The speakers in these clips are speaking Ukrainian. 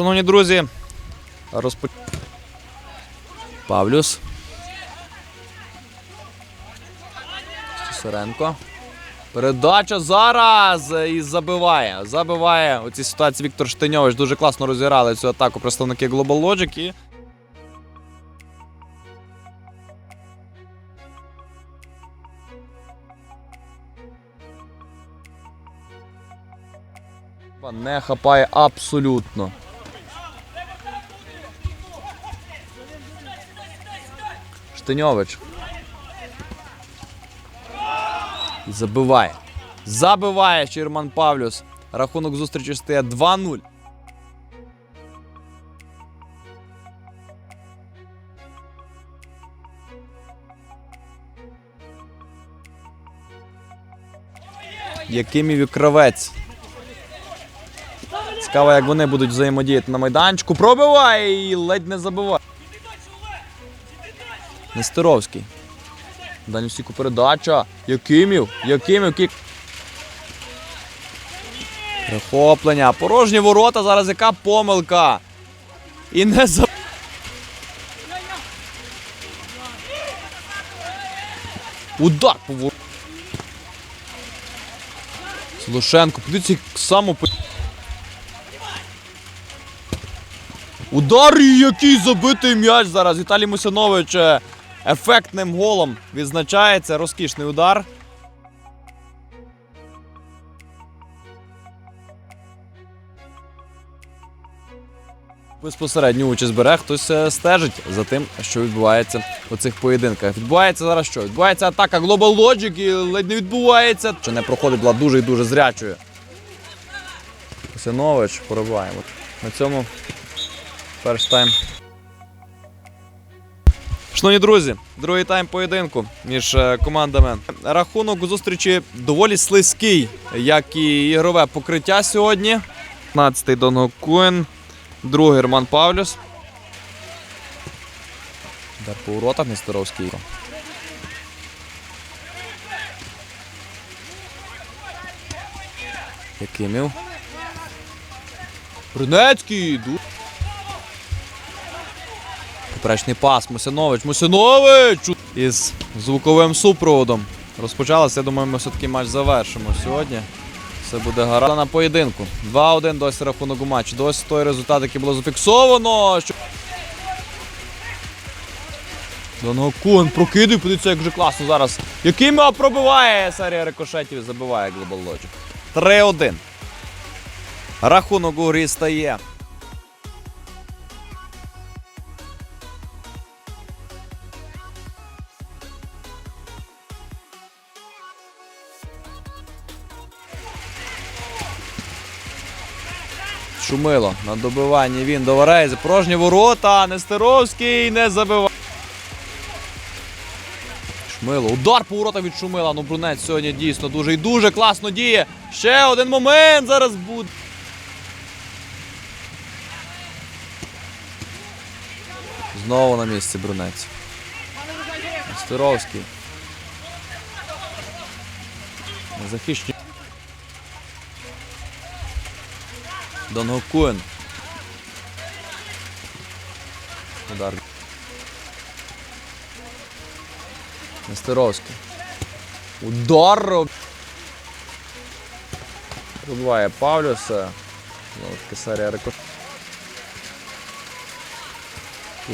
Шановні друзі, розпо... Павлюс. Сиренко. Передача зараз і забиває. Забиває у цій ситуації Віктор Штиньович. Дуже класно розіграли цю атаку представники Global Logic. І... Не хапає абсолютно. Штиньович. І забиває. Забиває Черман Павлюс. Рахунок зустрічі стає 2-0. Якимів і. Цікаво, як вони будуть взаємодіяти на майданчику. Пробиває і ледь не забиває. Нестеровський. Далі стійку передача. Якимів. Якимів кік. Прихоплення. Порожні ворота. Зараз яка помилка. І не за. Удар по вор... Слушенко. Подивіться, як само Удар який забитий м'яч зараз. Віталій Мусянович е, ефектним голом відзначається. Розкішний удар. Безпосередню участь бере, хтось е, стежить за тим, що відбувається у цих поєдинках. Відбувається зараз що? Відбувається атака Global Logic і ледь не відбувається. Чи не проходить була дуже і дуже зрячою. Мусянович пориває. От на цьому Перший тайм. Шановні друзі, другий тайм поєдинку між е, командами. Рахунок у зустрічі доволі слизький, як і ігрове покриття сьогодні. 15-й Донго Куен, другий Роман Павлюс. Удар по воротах Нестеровський. Якимів. Брунецький. Поперечний пас. Мусянович. Мусянович! Із звуковим супроводом. Розпочалося. Я думаю, ми все-таки матч завершимо сьогодні. Все буде гаразд на поєдинку. 2-1 досі рахунок у матчі. Досі той результат, який було зафіксовано. Що... Донгокун прокидує, подивіться, як вже класно зараз. Який мав пробиває серія рикошетів і забиває Global Logic. 3-1. Рахунок у грі стає. Шумило на добиванні він до Варейзи. Ворота. Нестеровський не забиває. Шмило. Удар по воротах від Шумила. Ну, Брунець сьогодні дійсно дуже і дуже класно діє. Ще один момент зараз буде. Знову на місці Брунець. Нестеровський. Захищені. Донгокуен. Удар. Нестеровський. Удар. Пробиває Павлюса. Знову таки серія рекорд.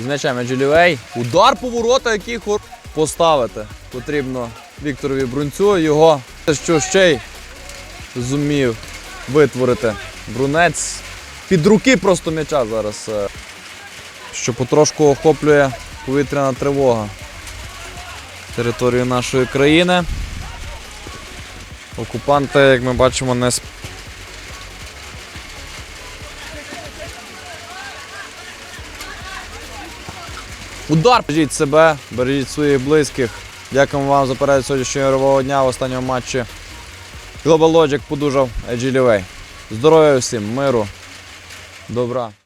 З м'ячем Джулівей. Удар по ворота, який хор... поставити. Потрібно Вікторові Брунцю. Його що ще й зумів витворити. Брунець під руки просто м'яча зараз. е, Що потрошку охоплює повітряна тривога територію нашої країни. Окупанти, як ми бачимо, не Удар! Бережіть себе, бережіть своїх близьких. Дякуємо вам за перегляд сьогоднішнього ігрового дня в останньому матчі. Global Logic подужав Edgy Лівей. Здоров'я всім, миру, добра.